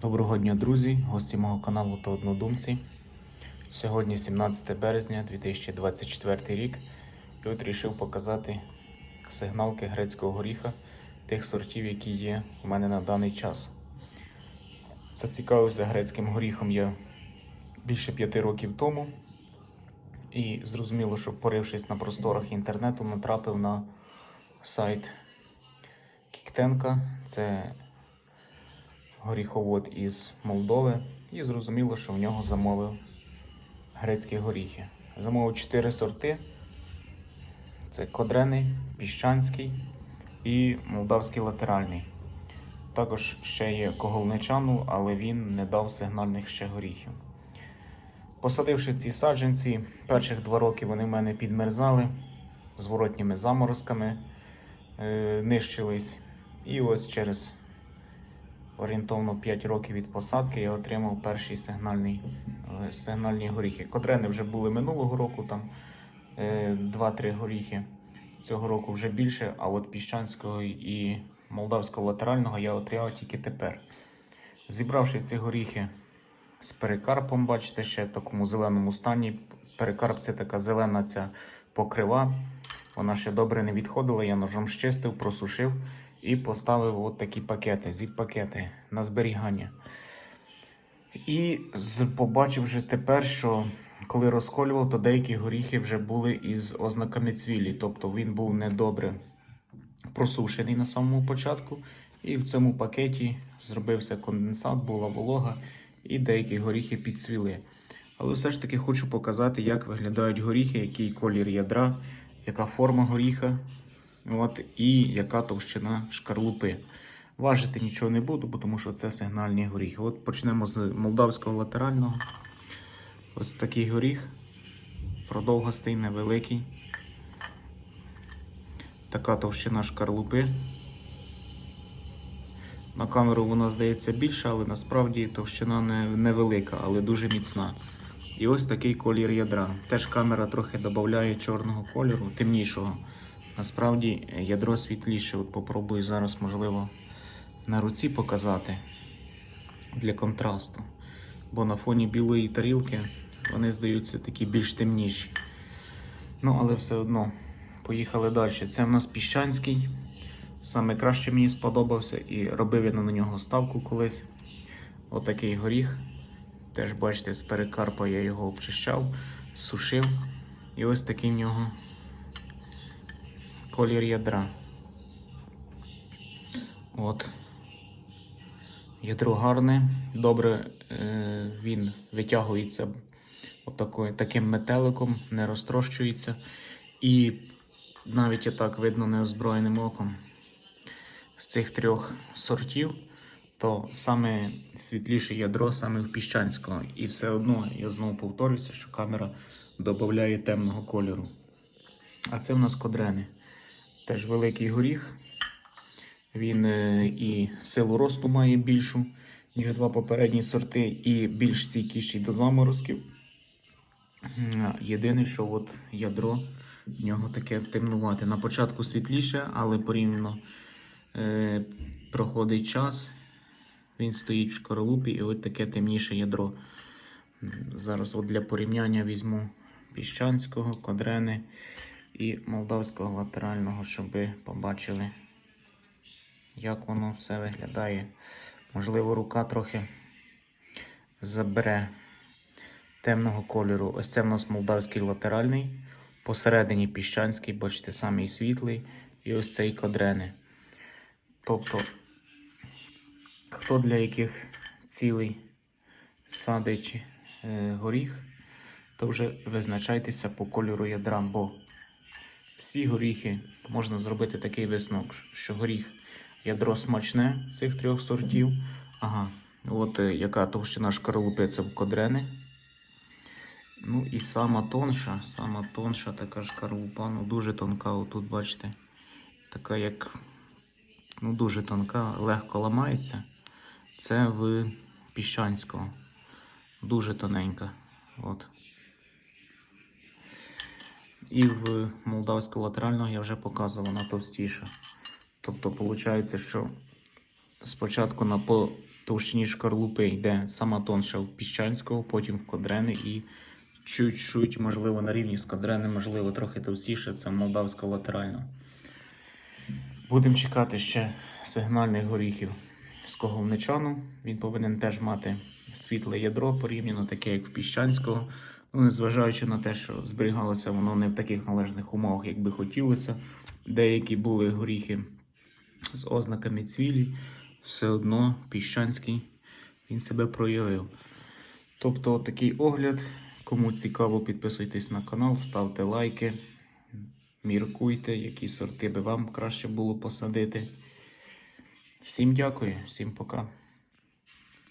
Доброго дня, друзі, гості мого каналу та однодумці. Сьогодні 17 березня 2024 рік. І от рішив показати сигналки грецького горіха тих сортів, які є у мене на даний час. Зацікавився грецьким горіхом я більше п'яти років тому. І зрозуміло, що порившись на просторах інтернету, натрапив на сайт Кіктенка. Це горіховод із Молдови. І зрозуміло, що в нього замовив грецькі горіхи. Замовив 4 сорти: це кодрений, піщанський і молдавський латеральний. Також ще є коголничану, але він не дав сигнальних ще горіхів. Посадивши ці саджанці, перших два роки вони в мене підмерзали зворотніми заморозками, е, нищились. І ось через орієнтовно 5 років від посадки я отримав перші сигнальні, е, сигнальні горіхи. Котрени вже були минулого року, там е, 2-3 горіхи. Цього року вже більше, а от піщанського і молдавського латерального я отримав тільки тепер. Зібравши ці горіхи з перекарпом, бачите, ще в такому зеленому стані. Перекарп це така зелена ця покрива. Вона ще добре не відходила, я ножом щистив, просушив і поставив от такі пакети, зіп-пакети на зберігання. І побачив вже тепер, що коли розколював, то деякі горіхи вже були із ознаками цвілі. Тобто він був недобре просушений на самому початку. І в цьому пакеті зробився конденсат, була волога, і деякі горіхи підсвіли. Але все ж таки хочу показати, як виглядають горіхи, який колір ядра, яка форма горіха, от, і яка товщина шкарлупи. Важити нічого не буду, тому що це сигнальні горіхи. От почнемо з молдавського латерального. Ось такий горіх. Продовгостий, невеликий. Така товщина шкарлупи. На камеру вона здається більша, але насправді товщина не, невелика, але дуже міцна. І ось такий колір ядра. Теж камера трохи додає чорного кольору, темнішого. Насправді ядро світліше. От попробую зараз, можливо, на руці показати для контрасту. Бо на фоні білої тарілки вони здаються такі більш темніші. Ну, але все одно, поїхали далі. Це в нас піщанський. Саме краще мені сподобався і робив я на нього ставку колись. Отакий горіх. Теж бачите, з перекарпа я його обчищав, сушив. І ось такий в нього колір ядра. От. Ядро гарне, добре е, він витягується отакою, таким метеликом, не розтрощується. І навіть отак видно неозброєним оком з цих трьох сортів, то саме світліше ядро саме в піщанського. І все одно я знову повторюся, що камера додає темного кольору. А це в нас кодрени. Теж великий горіх. Він е, і силу росту має більшу, ніж два попередні сорти, і більш стійкіший до заморозків. Єдине, що от ядро в нього таке темнувате. На початку світліше, але порівняно е, проходить час, він стоїть в шкаралупі і от таке темніше ядро. Зараз от для порівняння візьму піщанського, кодрени і молдавського латерального, щоб ви побачили, як воно все виглядає. Можливо, рука трохи забере темного кольору. Ось це в нас молдавський латеральний, посередині піщанський, бачите, самий світлий, і ось цей кодрени. Тобто, хто для яких цілей садить е, горіх, то вже визначайтеся по кольору ядра, бо всі горіхи можна зробити такий висновок, що горіх ядро смачне цих трьох сортів. Ага, от е, яка товщина шкаралупи це в кодрени. Ну і сама тонша, сама тонша така шкарлупа, ну дуже тонка. Отут, бачите, така як ну дуже тонка, легко ламається. Це в піщанського. Дуже тоненька. От. І в молдавського латерального я вже показував, вона товстіша. Тобто, виходить, що спочатку на по товщині шкарлупи йде сама тонша в піщанського, потім в кодрени і чуть-чуть, можливо, на рівні з кодрени, можливо, трохи товстіше, це молдавська латеральна. Будемо чекати ще сигнальних горіхів з коговничану. Він повинен теж мати світле ядро порівняно таке, як в піщанського. Ну, незважаючи на те, що зберігалося воно не в таких належних умовах, як би хотілося. Деякі були горіхи з ознаками цвілі, все одно піщанський він себе проявив. Тобто такий огляд. Кому цікаво, підписуйтесь на канал, ставте лайки, міркуйте, які сорти би вам краще було посадити. Всім дякую, всім пока.